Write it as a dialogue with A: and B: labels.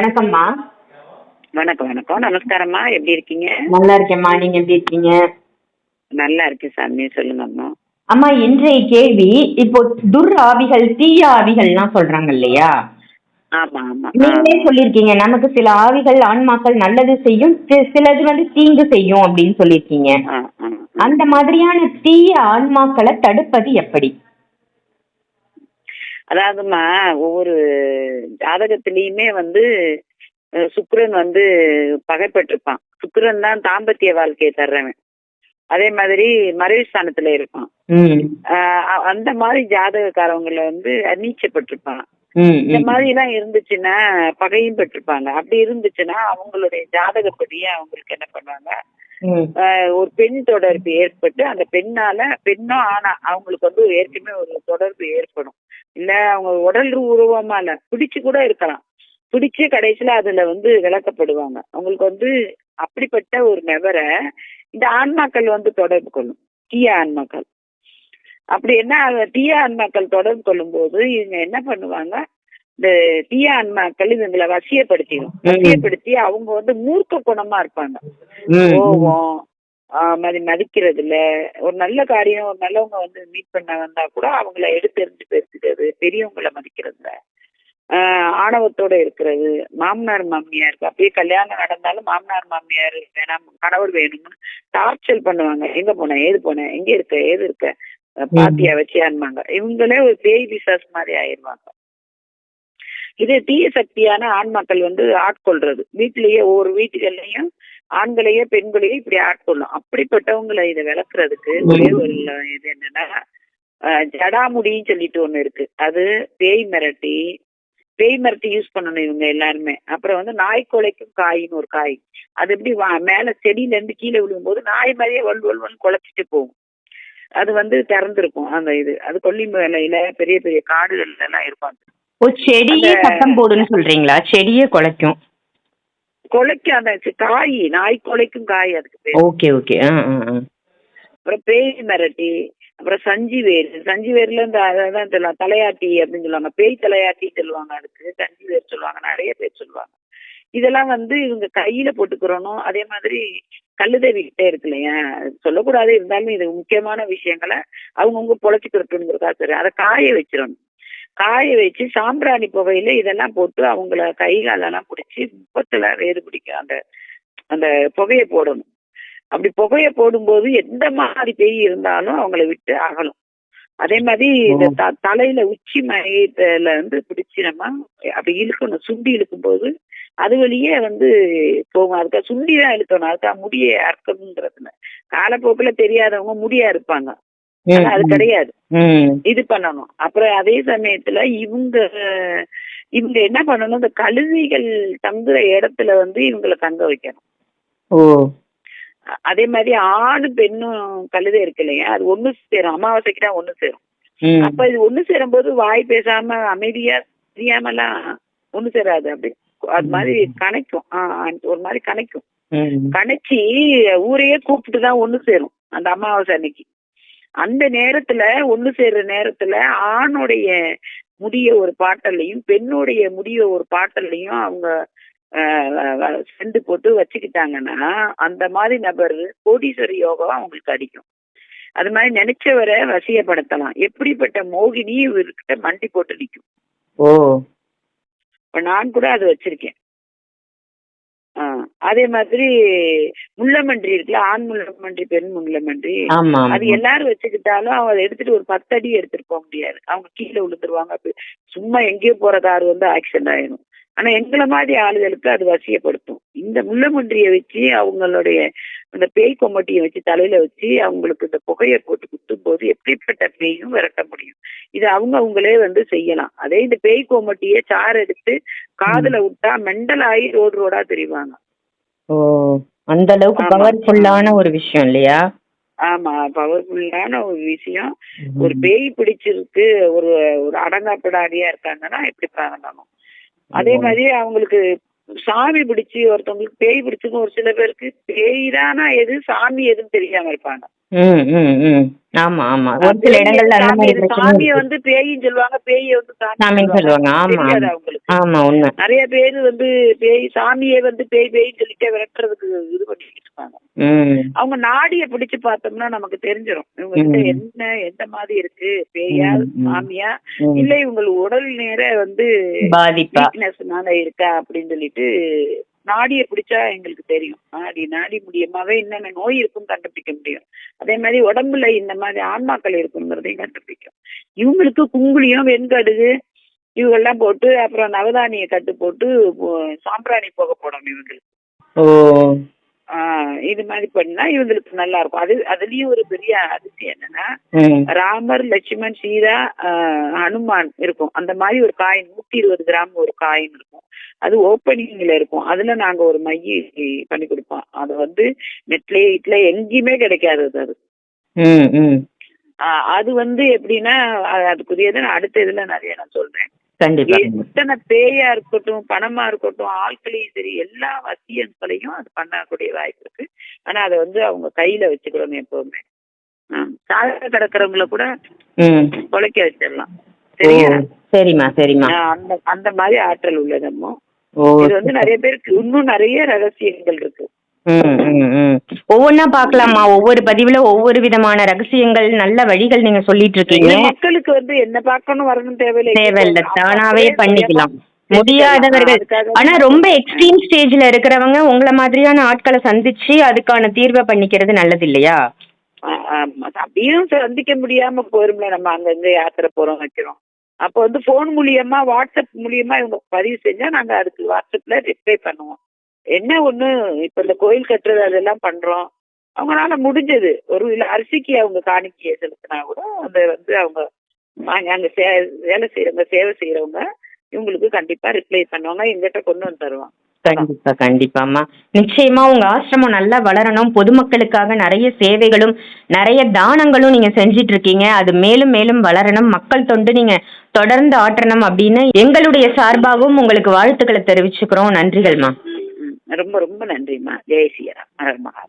A: வணக்கம்மா.
B: வணக்கம் வணக்கம். நமஸ்காரம்மா. எப்படி இருக்கீங்க?
A: நல்லா இருக்கேம்மா. நீங்க எப்படி இருக்கீங்க?
B: நல்லா இருக்கேன் சாமி. சொல்லுங்கம்மா
A: அம்மா. இன்றைய கேள்வி இப்போ துர் ஆவிகள் தீய ஆவிகள்லாம் சொல்றாங்க இல்லையா? நீங்களே சொல்லியிருக்கீங்க. நமக்கு சில ஆவிகள் ஆன்மாக்கள் நல்லது செய்யும் சிலது வந்து தீங்கு செய்யும் அப்படின்னு
B: ஆ.
A: அந்த மாதிரியான தீய ஆன்மாக்களை தடுப்பது எப்படி?
B: அதாவதுமா ஒவ்வொரு ஜாதகத்திலயுமே வந்து சுக்கிரன் வந்து பகைப்பட்டிருப்பான். சுக்கிரன் தான் தாம்பத்திய வாழ்க்கையை தர்றவன். அதே மாதிரி மறைவு ஸ்தானத்துல இருப்பான். அந்த மாதிரி ஜாதகக்காரவங்களை வந்து நீச்சப்பட்டிருப்பான் இந்த. மாதிரி எல்லாம் இருந்துச்சுன்னா பகையும் பெற்றிருப்பாங்க. அப்படி இருந்துச்சுன்னா அவங்களுடைய ஜாதகப்படியே அவங்களுக்கு என்ன பண்ணுவாங்க? ஒரு பெண் தொடர்பு ஏற்பட்டு அந்த பெண்ணால பெண்ணோ ஆனா அவங்களுக்கு வந்து ஏற்கனவே ஒரு தொடர்பு ஏற்படும். இல்ல அவங்க உடல் உருவமால பிடிச்சு கூட இருக்கலாம். பிடிச்சு கடைசியில அதுல வந்து விளக்கப்படுவாங்க. அவங்களுக்கு வந்து அப்படிப்பட்ட ஒரு நபரை இந்த ஆன்மாக்கள் வந்து தொடர்பு கொள்ளும். தீய ஆன்மாக்கள். அப்படி என்ன தீய ஆன்மாக்கள் தொடர்பு கொள்ளும் போது இவங்க என்ன பண்ணுவாங்க? இந்த தீய ஆன்மாக்கள் இவங்களை வசியப்படுத்திடும். வசியப்படுத்தி அவங்க வந்து மூர்க்க குணமா இருப்பாங்க.
A: ம், ம்.
B: கோவம் ஆஹ் மதி மதிக்கிறது இல்ல ஒரு நல்ல காரியம் ஒரு நல்லவங்க வந்து மீட் பண்ண வந்தா கூட அவங்கள எடுத்து எறிஞ்சு பேசுகிறது பெரியவங்களை மதிக்கிறது இல்ல ஆஹ் ஆணவத்தோட இருக்கிறது. மாமனார் மாமியாருக்கு அப்படியே கல்யாணம் நடந்தாலும் மாமனார் மாமியார் வேணாம் கணவர் வேணும்னு டார்ச்சர் பண்ணுவாங்க. எங்க போன? ஏது போன? எங்க இருக்க? ஏது இருக்க? பாத்தியா வச்சியான்பாங்க இவங்களே ஒரு பேய் பிசாஸ் மாதிரி ஆயிருவாங்க இது தீய சக்தியான ஆண்மக்கள் வந்து ஆட்கொள்றது. வீட்டிலேயே ஒவ்வொரு வீட்டுகள்லயும் ஆண்களையே பெண்களையே இப்படி ஆட்கொள்ளும் அப்படிப்பட்டவங்களை இதை விளக்குறதுக்கு ஒரே ஒரு இது என்னன்னா ஜடாமுடின்னு சொல்லிட்டு ஒண்ணு இருக்கு. அது பேய் மிரட்டி பேய் மிரட்டி யூஸ் பண்ணணும் இவங்க எல்லாருமே. அப்புறம் வந்து நாய் குலைக்கும் காயின்னு ஒரு காய். அது எப்படி வா- மேல செடியில இருந்து கீழே விழும்போது நாய் மாதிரியே வல் வல் வல் குலைச்சிட்டு போகும். அது வந்து திறந்திருக்கும் அந்த இது. அது கொல்லி மேலையில பெரிய பெரிய காடுகள்ல எல்லாம் இருக்கும்
A: செடியே சத்தம் போடுன்னு சொல்றீங்களா? செடியே குலைக்கும்.
B: குலைக்கும் அந்த காய் நாய் குலைக்கும் காய் அதுக்கு
A: ஓகே ஓகே.
B: அப்புறம் பேய் மிரட்டி அப்புறம் சஞ்சி வேர் சஞ்சி வேர்ல இந்த அதான் சொல்லுவாங்க தலையாட்டி அப்படின்னு சொல்லுவாங்க. பேய் தலையாட்டி சொல்லுவாங்க அதுக்கு. சஞ்சி வேர் சொல்லுவாங்க. நிறைய பேர் சொல்லுவாங்க. இதெல்லாம் வந்து இவங்க கையில போட்டுக்கிறணும் அதே மாதிரி கல்லுதவி கிட்டே இருக்கு இல்லையா? சொல்லக்கூடாது. இருந்தாலும் இது முக்கியமான விஷயங்களை அவங்கவுங்க பொழைச்சிக்கிறதுங்கிறதா சரி. அதை காய வச்சிடணும். காய வச்சு சாம்பிராணி புகையில இதெல்லாம் போட்டு அவங்கள கை காலெல்லாம் பிடிச்சி முப்பத்துல வேறு பிடிக்கும். அந்த அந்த புகையை போடணும். அப்படி புகையை போடும்போது எந்த மாதிரி பேய் இருந்தாலும் அவங்கள விட்டு அகலும். அதே மாதிரி இந்த த- தலையில உச்சி மையத்துல வந்து பிடிச்சி நம்ம அப்படி இழுக்கணும். சுண்டி இழுக்கும் போது அது வழியே வந்து போகும். அதுக்காக சுண்டி தான் இழுக்கணும். அதுக்காக முடிய அறுக்கணுங்கிறதுல. காலப்போக்குல தெரியாதவங்க முடியா இருப்பாங்க அது. கிடையாது. இது பண்ணணும். அப்புறம் அதே சமயத்துல இவங்க இவங்க என்ன பண்ணணும்? இந்த கழுதைகள் தங்குற இடத்துல வந்து இவங்களை தங்க வைக்கணும். அதே மாதிரி ஆணு பெண்ணும் கழுதை இருக்கு இல்லையா? அது ஒண்ணு சேரும். அமாவாசைக்கு தான் ஒண்ணு சேரும். அப்ப இது ஒண்ணு சேரும்போது வாய் பேசாம அமைதியா தெரியாமலாம் ஒண்ணு சேராது. அப்படி அது மாதிரி கணைக்கும். ஒரு மாதிரி கணைக்கும். கணைச்சி ஊரையே கூப்பிட்டு தான் ஒண்ணு சேரும். அந்த அமாவாசை அன்னைக்கு. அந்த நேரத்துல ஒண்ணு சேர்ற நேரத்துல ஆணுடைய முடிய ஒரு பாட்டல்லையும் பெண்ணுடைய முடிய ஒரு பாட்டல்லையும் அவங்க செண்டு போட்டு வச்சுக்கிட்டாங்கன்னா அந்த மாதிரி நபர் கோடீஸ்வரி யோகம் அவங்களுக்கு அடிக்கும். அது மாதிரி நினைச்சவரை வசியப்படுத்தலாம். எப்படிப்பட்ட மோகினி இவர்கிட்ட மண்டி போட்டு நிக்கும்.
A: ஓ.
B: இப்ப நான் கூட அது வச்சிருக்கேன். அதே மாதிரி முள்ளமன்றி இருக்குல்ல ஆண் முள்ளமன்றி பெண் முள்ளமன்றி அது. எல்லாரும் வச்சுக்கிட்டாலும் அவங்க அதை எடுத்துட்டு ஒரு பத்து அடி எடுத்துட்டு போக முடியாது. அவங்க கீழே விழுந்துருவாங்க. சும்மா எங்கேயோ போற கார் வந்து ஆக்சிடென்ட் ஆயிடும். ஆனா எங்களை மாதிரி ஆளுகளுக்கு அது வசியப்படுத்தும். இந்த முள்ளமன்றிய வச்சு அவங்களுடைய அந்த பேய் கொமட்டியை வச்சு தலையில வச்சு அவங்களுக்கு இந்த புகையை போட்டு குத்தும் போது எப்படிப்பட்ட பேயும் விரட்ட முடியும். இது அவங்க அவங்களே வந்து செய்யலாம். அதே இந்த பேய் கோமட்டியை சாறு எடுத்து காதுல விட்டா மெண்டல் ஆகி ரோடு ரோடா தெரிவாங்க.
A: ஓ அந்த அளவுக்கு. பவர்ஃபுல்லான ஒரு விஷயம் இல்லையா?
B: ஆமா பவர்ஃபுல்லான ஒரு விஷயம். ஒரு பேய் பிடிச்சிருக்கு ஒரு ஒரு அடங்காப்பிடாடியா இருக்காங்கன்னா இப்படி பண்ணணும் அதே மாதிரி அவங்களுக்கு சாமி பிடிச்சு ஒருத்தவங்களுக்கு பேய் பிடிச்சிருக்கும் ஒரு சில பேருக்கு பேய் தானா எது சாமி எதுன்னு தெரியாம இருப்பாங்க.
A: ம் ம் ம் ஆமா ஆமா ஒரு சில
B: பேய்
A: இடங்கள்ல அந்த
B: சாமி
A: மாதிரி
B: இருக்கு.
A: பிரச்சனை
B: சாமியை
A: இருக்கு.
B: வந்து பேயின்னு சொல்லுவாங்க பேயை வந்து சாமி
A: சாமின்னு சொல்லுவாங்க ஆமா
B: தெரியாது
A: ஆமா.
B: அவங்களுக்கு
A: ஆமா உண்மை
B: நிறைய பேர் வந்து பேய் சாமியே வந்து பேய் பேய்ன்னு சொல்லிட்டே விரட்டுறதுக்கு இது பண்ணிட்டு இருக்காங்க
A: ம்
B: அவங்க நாடிய பிடிச்சு பார்த்தோம்னா நமக்கு தெரிஞ்சிடும் இவங்க கிட்ட
A: ம்.
B: என்ன எந்த மாதிரி இருக்கு பேயா
A: ம், ம்.
B: சாமியா
A: ம்.
B: இல்ல இவங்க உடல் நேர வந்து
A: பாதிப்பா
B: வீக்னஸ்னால இருக்கா அப்படின்னு சொல்லிட்டு நாடிய பிடிச்சா எங்களுக்கு தெரியும். நாடி நாடி மூலியமாவே என்னென்ன நோய் இருக்கும் கண்டுபிடிக்க முடியும். அதே மாதிரி உடம்புல இந்த மாதிரி ஆன்மாக்கள் இருக்குங்கிறதையும் கண்டுபிடிக்கும். இவங்களுக்கு குங்குளியும் வெண்கடுகு இவங்கெல்லாம் போட்டு அப்புறம் நவதானிய கட்டு போட்டு சாம்பிராணி போக போடணும் இவங்களுக்கு. இது மாதிரி பண்ணா இவங்களுக்கு நல்லா இருக்கும். அது அதுலயும் ஒரு பெரிய அதிசயம் என்னன்னா ராமர் லட்சுமண் சீதா ஆஹ் ஹனுமான் இருக்கும். அந்த மாதிரி ஒரு காயின் நூத்தி இருபது கிராம் ஒரு காயின் இருக்கும். அது ஓப்பனிங்ல இருக்கும். அதுல நாங்க ஒரு மைய பண்ணி கொடுப்போம். அது வந்து நெட்ல இட்ல எங்கேயுமே கிடைக்காது அது. அது வந்து எப்படின்னா அது- அதுக்குரியது நான் அடுத்த இதுல நிறைய நான் சொல்றேன். எத்தனை பேயா இருக்கட்டும் பணமா இருக்கட்டும் ஆட்களையும் சரி எல்லா வசியங்களையும் அது பண்ணக்கூடிய வாய்ப்பு இருக்கு. ஆனா அதை வந்து அவங்க கையில வச்சுக்கணும் எப்பவுமே. சாக கிடக்கிறவங்கள கூட கொலைக்க வச்சிடலாம். சரியா?
A: சரிம்மா சரிம்மா.
B: ஆஹ் அந்த அந்த மாதிரி ஆற்றல் உள்ளதம்மோ இது வந்து நிறைய பேருக்கு இன்னும் நிறைய ரகசியங்கள் இருக்கு.
A: ஒவ்வொன்னா பார்க்கலாமா ஒவ்வொரு பதிவுல ஒவ்வொரு விதமான ரகசியங்கள் நல்ல வழிகள் நீங்க சொல்லிட்டு இருக்கீங்க
B: மக்களுக்கு வந்து என்ன பார்க்கணும் வரணும் தேவையில்லை.
A: தேவையில்ல. தானாவே பண்ணிக்கலாம். முடியாதவர்கள். ஆனா ரொம்ப எக்ஸ்ட்ரீம் ஸ்டேஜ்ல இருக்கிறவங்க உங்களை மாதிரியான ஆட்களை சந்திச்சு அதுக்கான தீர்வை பண்ணிக்கிறது நல்லது இல்லையா.
B: அப்படியும் சந்திக்க முடியாம போயிரும்ல. நம்ம அங்கங்க யாத்திரை போறோம் வைக்கிறோம். அப்போ வந்து போன் மூலியமா வாட்ஸ்அப் மூலியமா இவங்க பதிவு செஞ்சா நாங்க அதுக்கு வாட்ஸ்அப்ல ரிப்ளை பண்ணுவோம். என்ன ஒண்ணு? இப்ப இந்த கோயில் கட்டுறது அதெல்லாம் பண்றோம். அவங்களால முடிஞ்சது. ஒரு இல்ல அரிசிக்கு அவங்க காணிக்கையை செலுத்தினா கூட அந்த வந்து அவங்க அங்க சே- வேலை செய்யறவங்க சேவை செய்யறவங்க இவங்களுக்கு கண்டிப்பா ரிப்ளை பண்ணுவாங்க எங்கிட்ட கொண்டு வந்து தருவாங்க.
A: கண்டிப்பா கண்டிப்பாமா நிச்சயமா உங்க ஆசிரமம் நல்லா வளரணும். பொதுமக்களுக்காக நிறைய சேவைகளும் நிறைய தானங்களும் நீங்க செஞ்சிட்டு இருக்கீங்க அது மேலும் மேலும் வளரணும். மக்கள் தொண்டு நீங்க தொடர்ந்து ஆற்றணும் அப்படின்னு எங்களுடைய சார்பாகவும் உங்களுக்கு வாழ்த்துக்களை தெரிவிச்சுக்கிறோம். நன்றிகள்மா
B: ரொம்ப ரொம்ப நன்றிம்மா. ஜெய் ஸ்ரீராம். மலர் மகா